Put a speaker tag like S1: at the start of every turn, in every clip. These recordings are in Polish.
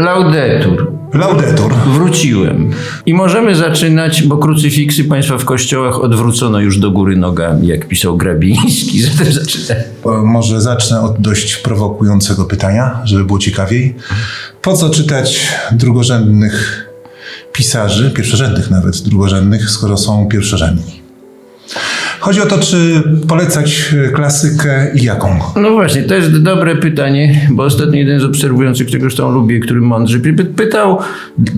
S1: Laudetur.
S2: Laudetur.
S1: Wróciłem. I możemy zaczynać, bo krucyfiksy państwa w kościołach odwrócono już do góry nogami, jak pisał Grabiński. Zatem zaczynamy.
S2: O, Może zacznę od dość prowokującego pytania, żeby było ciekawiej. Po co czytać drugorzędnych pisarzy, pierwszorzędnych nawet drugorzędnych, skoro są pierwszorzędni? Chodzi o to, czy polecać e, klasykę i jaką?
S1: No właśnie, to jest dobre pytanie, bo ostatnio jeden z obserwujących, którego zresztą lubię, który mądrzy, py- pytał,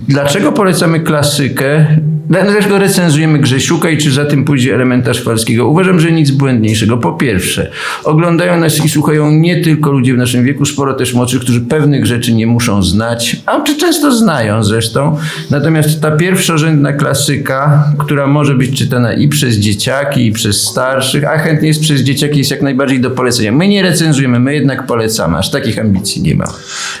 S1: dlaczego polecamy klasykę, dlaczego recenzujemy Grzesiuka i czy za tym pójdzie elementarz Falskiego. Uważam, że nic błędniejszego. Po pierwsze, oglądają nas i słuchają nie tylko ludzie w naszym wieku, sporo też młodszych, którzy pewnych rzeczy nie muszą znać, a czy często znają zresztą. Natomiast ta pierwszorzędna klasyka, która może być czytana i przez dzieciaki, i przez starszych, a chętnie jest przez dzieciaki, jest jak najbardziej do polecenia. My nie recenzujemy, my jednak polecamy, aż takich ambicji nie ma.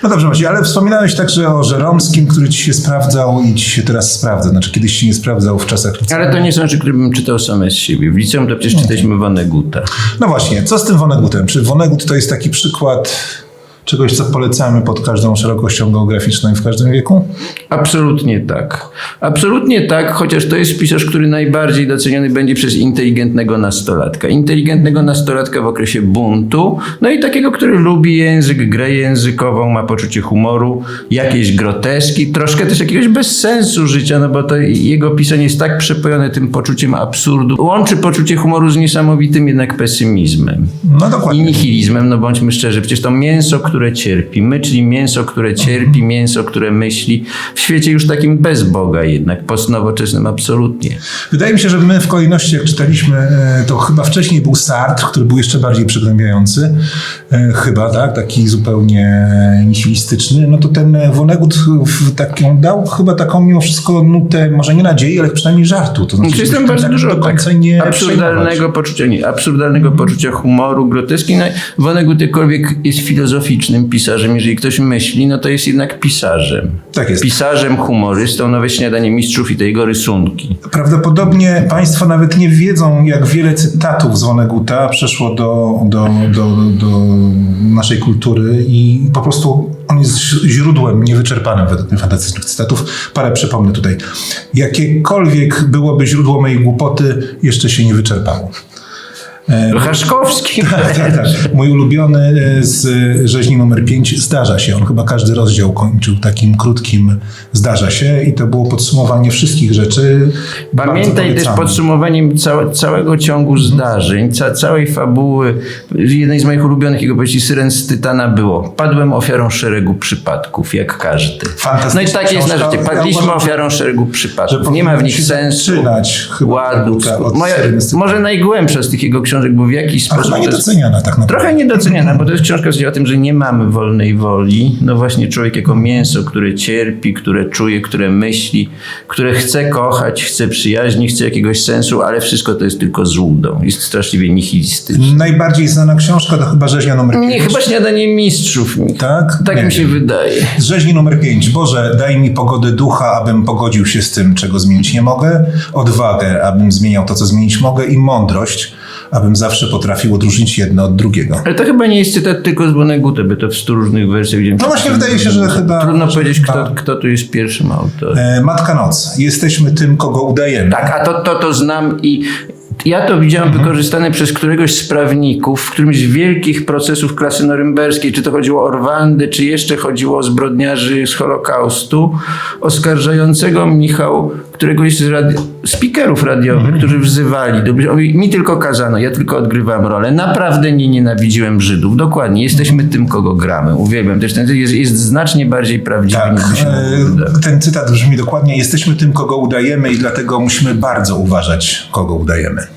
S2: No dobrze, Maciej, ale wspominałeś także o Żeromskim, który ci się sprawdzał i ci się teraz sprawdza. Znaczy kiedyś się nie sprawdzał w czasach liceum.
S1: Ale to nie są rzeczy, które bym czytał same z siebie. W liceum to przecież czytaliśmy Vonneguta.
S2: No właśnie, co z tym Wonegutem? Czy Wonegut to jest taki przykład czegoś, co polecamy pod każdą szerokością geograficzną i w każdym wieku?
S1: Absolutnie tak. Absolutnie tak, chociaż to jest pisarz, który najbardziej doceniony będzie przez inteligentnego nastolatka. Inteligentnego nastolatka w okresie buntu, no i takiego, który lubi język, grę językową, ma poczucie humoru, jakieś groteski, troszkę też jakiegoś bezsensu życia, no bo to jego pisanie jest tak przepojone tym poczuciem absurdu. Łączy poczucie humoru z niesamowitym jednak pesymizmem.
S2: No
S1: I
S2: dokładnie.
S1: nihilizmem, no bądźmy szczerzy, przecież to mięso, które cierpi, my, czyli mięso, które cierpi, mięso, które myśli, w świecie już takim bez Boga jednak, postnowoczesnym absolutnie.
S2: Wydaje mi się, że my w kolejności, jak czytaliśmy, e, to chyba wcześniej był Sartre, który był jeszcze bardziej przygnębiający. E, Chyba, tak? Taki zupełnie nihilistyczny. No to ten Wonegut w taką, dał chyba taką mimo wszystko nutę, może nie nadziei, ale przynajmniej żartu. To znaczy,
S1: Czy jest
S2: żeby
S1: tam bardzo
S2: tak
S1: dużo
S2: do końca
S1: tak,
S2: nie
S1: absurdalnego poczucia, nie, absurdalnego poczucia humoru, groteski. No, Vonnegut jakkolwiek jest filozoficznym pisarzem, jeżeli ktoś myśli, no to jest jednak pisarzem.
S2: Tak jest.
S1: Pisarzem, humorystą, nowe śniadanie mistrzów i te jego rysunki.
S2: Prawdopodobnie Państwo nawet nie wiedzą, jak wiele cytatów z Woneguta przeszło do, do, do, do naszej kultury i po prostu on jest źródłem niewyczerpanym według mnie fantastycznych cytatów. Parę przypomnę tutaj. Jakiekolwiek byłoby źródło mojej głupoty, jeszcze się nie wyczerpało.
S1: Haszkowski.
S2: Tak, tak, tak. Mój ulubiony e, z rzeźni numer 5 zdarza się. On chyba każdy rozdział kończył takim krótkim zdarza się i to było podsumowanie wszystkich rzeczy.
S1: Pamiętaj też podsumowaniem całe, całego ciągu zdarzeń, ca, całej fabuły, jednej z moich ulubionych jego powieści Syren z Tytana było Padłem ofiarą szeregu przypadków, jak każdy. No i tak jest na życie. Padliśmy ofiarą szeregu przypadków. Nie ma w nich sensu, ładu. Moja, może najgłębsza z tych jego książek, bo w jakiś
S2: A
S1: sposób...
S2: chyba
S1: to jest-
S2: niedoceniana tak naprawdę.
S1: Trochę niedoceniana, bo to jest książka o tym, że nie mamy wolnej woli. No właśnie człowiek jako mięso, które cierpi, które czuje, które myśli, które chce kochać, chce przyjaźni, chce jakiegoś sensu, ale wszystko to jest tylko złudą. Jest straszliwie nihilistyczne.
S2: Najbardziej znana książka to chyba rzeźnia numer 5.
S1: Nie, chyba śniadanie mistrzów.
S2: Tak?
S1: Tak
S2: Nie
S1: mi się
S2: wiem.
S1: wydaje.
S2: Z rzeźni numer 5. Boże, daj mi pogody ducha, abym pogodził się z tym, czego zmienić nie mogę. Odwagę, abym zmieniał to, co zmienić mogę. I mądrość, abym zawsze potrafił odróżnić jedno od drugiego.
S1: Ale to chyba nie jest cytat tylko z Boneguta, by to w stu różnych wersjach widziałem.
S2: No właśnie, wydaje się, że chyba-
S1: Trudno powiedzieć,
S2: chyba-
S1: kto, kto tu jest pierwszym autorem.
S2: E, Matka Noc. Jesteśmy tym, kogo udajemy.
S1: Tak, a to, to, to znam i ja to widziałem wykorzystane przez któregoś z prawników w którymś z wielkich procesów klasy norymberskiej, czy to chodziło o Orwandy, czy jeszcze chodziło o zbrodniarzy z Holokaustu, oskarżającego Michał, któregoś z radi- speakerów radiowych, którzy wzywali, do, mi tylko kazano, ja tylko odgrywam rolę. Naprawdę nie nienawidziłem Żydów. Dokładnie, jesteśmy tym, kogo gramy. Uwielbiam. Też ten jest, jest znacznie bardziej prawdziwy
S2: Tak,
S1: niż
S2: e,
S1: wydawać.
S2: ten cytat brzmi dokładnie: Jesteśmy tym, kogo udajemy, i dlatego musimy bardzo uważać, kogo udajemy.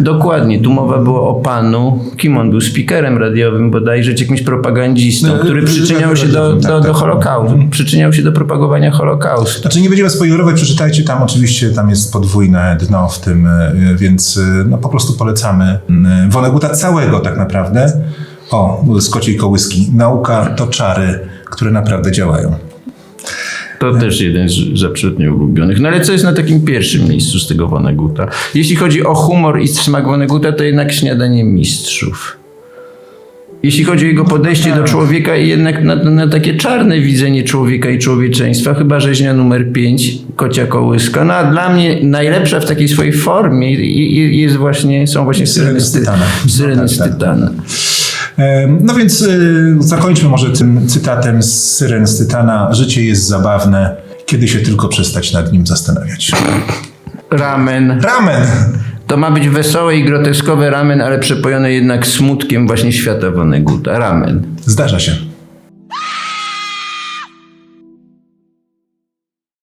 S1: Dokładnie, tu mowa była o panu, kim on był, speakerem radiowym bodajże, czy jakimś propagandzistą,
S2: No,
S1: który
S2: y,
S1: przyczyniał
S2: y,
S1: się do,
S2: tak,
S1: do,
S2: tak.
S1: do Holokaustu, przyczyniał się do propagowania Holokaustu.
S2: Znaczy nie będziemy spoilerować, przeczytajcie tam oczywiście, tam jest podwójne dno w tym, e, więc e, no po prostu polecamy mm, Woneguta całego tak naprawdę. O, z kociej kołyski. Nauka to czary, które naprawdę działają.
S1: To też jeden z, absolutnie ulubionych. No ale co jest na takim pierwszym miejscu z tego Woneguta? Jeśli chodzi o humor i smak Woneguta, to jednak śniadanie mistrzów. Jeśli chodzi o jego podejście do człowieka i jednak na, na takie czarne widzenie człowieka i człowieczeństwa, chyba rzeźnia numer 5, kocia kołyska. No a dla mnie najlepsza w takiej swojej formie jest właśnie, są właśnie Syreny
S2: z Tytana.
S1: Syreny
S2: No tak,
S1: z
S2: tak.
S1: Tytana.
S2: E, No więc e, zakończmy może tym cytatem z Syren z Tytana. Życie jest zabawne, kiedy się tylko przestać nad nim zastanawiać.
S1: Ramen.
S2: Ramen!
S1: To ma być wesołe i groteskowe ramen, ale przepojone jednak smutkiem właśnie świata Woneguta. Ramen.
S2: Zdarza się.